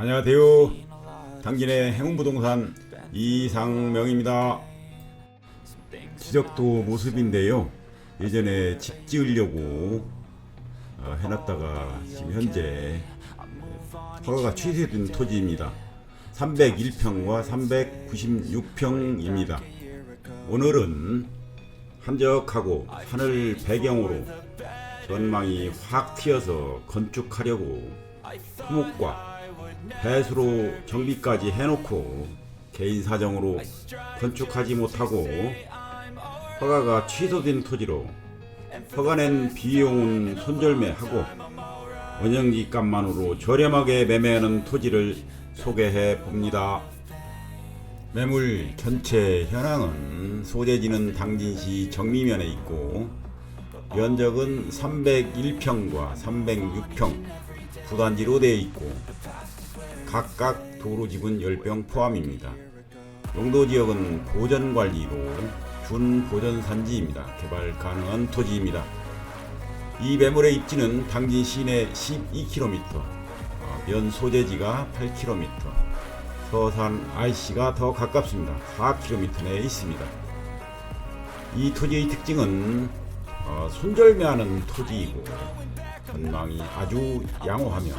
안녕하세요. 당진의 행운부동산 이상명입니다. 지적도 모습인데요. 예전에 집 지으려고 어, 해놨다가 지금 현재 허가가 취소된 토지입니다. 301평과 396평입니다. 오늘은 한적하고 하늘 배경으로 전망이 확 튀어서 건축하려고 토목과 배수로 정비까지 해놓고 개인 사정으로 건축하지 못하고 허가가 취소된 토지로 허가낸 비용은 손절매하고 원형지 값만으로 저렴하게 매매하는 토지를 소개해 봅니다. 매물 전체 현황은 소재지는 당진시 정미면에 있고 면적은 301평과 306평 두 단지로 되어 있고 각각 도로 지분 10병 포함입니다. 용도 지역은 보전 관리로 준 보전 산지입니다. 개발 가능한 토지입니다. 이 매물의 입지는 당진 시내 12km, 어, 면 소재지가 8km, 서산 IC가 더 가깝습니다. 4km 내에 있습니다. 이 토지의 특징은 어, 손절매하는 토지이고 전망이 아주 양호하며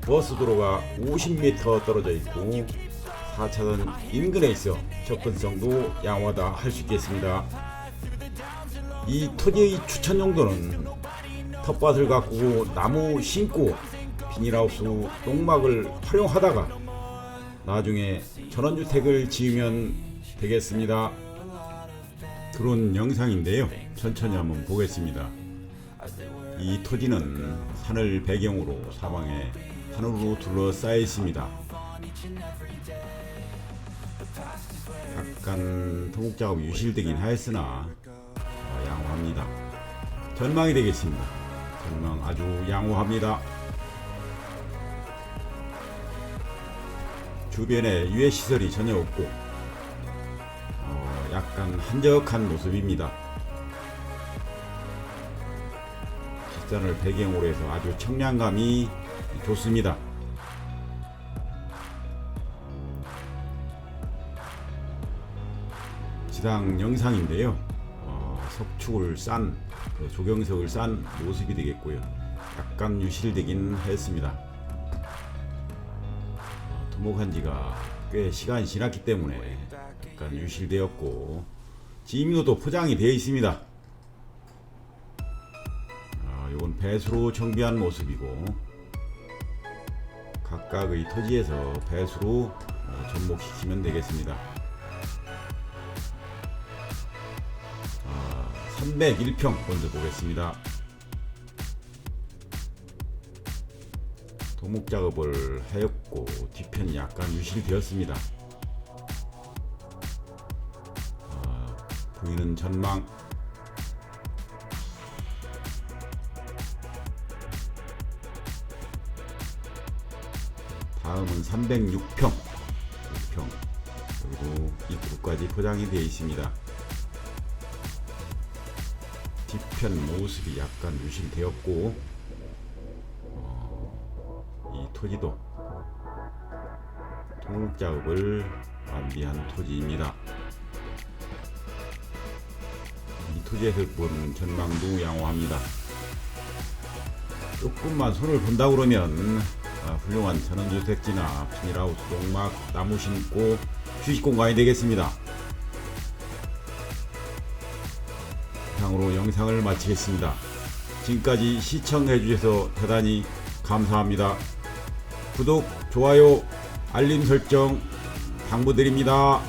버스 도로가 50m 떨어져 있고 4차선 인근에 있어 접근성도 양호하다 할 수 있겠습니다. 이 토지의 추천 용도는 텃밭을 가꾸고 나무 심고 비닐하우스 농막을 활용하다가 나중에 전원주택을 지으면 되겠습니다. 그런 영상인데요. 천천히 한번 보겠습니다. 이 토지는 산을 배경으로 사방에 산으로 둘러싸여 있습니다. 약간 토목 작업이 유실되긴 하였으나 어, 양호합니다. 전망이 되겠습니다. 전망 아주 양호합니다. 주변에 유해 시설이 전혀 없고 어, 약간 한적한 모습입니다. 뒷산을 배경으로 해서 아주 청량감이 좋습니다. 지상 영상인데요. 어, 석축을 싼그 조경석을 싼 모습이 되겠고요. 약간 유실되긴 했습니다. 어, 토목한 지가 꽤 시간이 지났기 때문에 약간 유실되었고 지임료도 포장이 되어 있습니다. 아, 이건 배수로 정비한 모습이고 각각의 토지에서 배수로 어, 접목시키면 되겠습니다. 아, 301평 먼저 보겠습니다. 도목 작업을 하였고 뒤편이 약간 유실되었습니다. 아, 보이는 전망 다음은 306평 6평 그리고 입구까지 포장이 되어 있습니다. 뒤편 모습이 약간 유실되었고 어, 이 토지도 통목 작업을 완비한 토지입니다. 이 토지에서 보는 전망도 양호합니다. 조금만 손을 본다 그러면 아, 훌륭한 전원주택지나 비닐하우스, 농막, 나무 심고 휴식 공간이 되겠습니다. 이상으로 영상을 마치겠습니다. 지금까지 시청해 주셔서 대단히 감사합니다. 구독, 좋아요, 알림 설정 당부드립니다.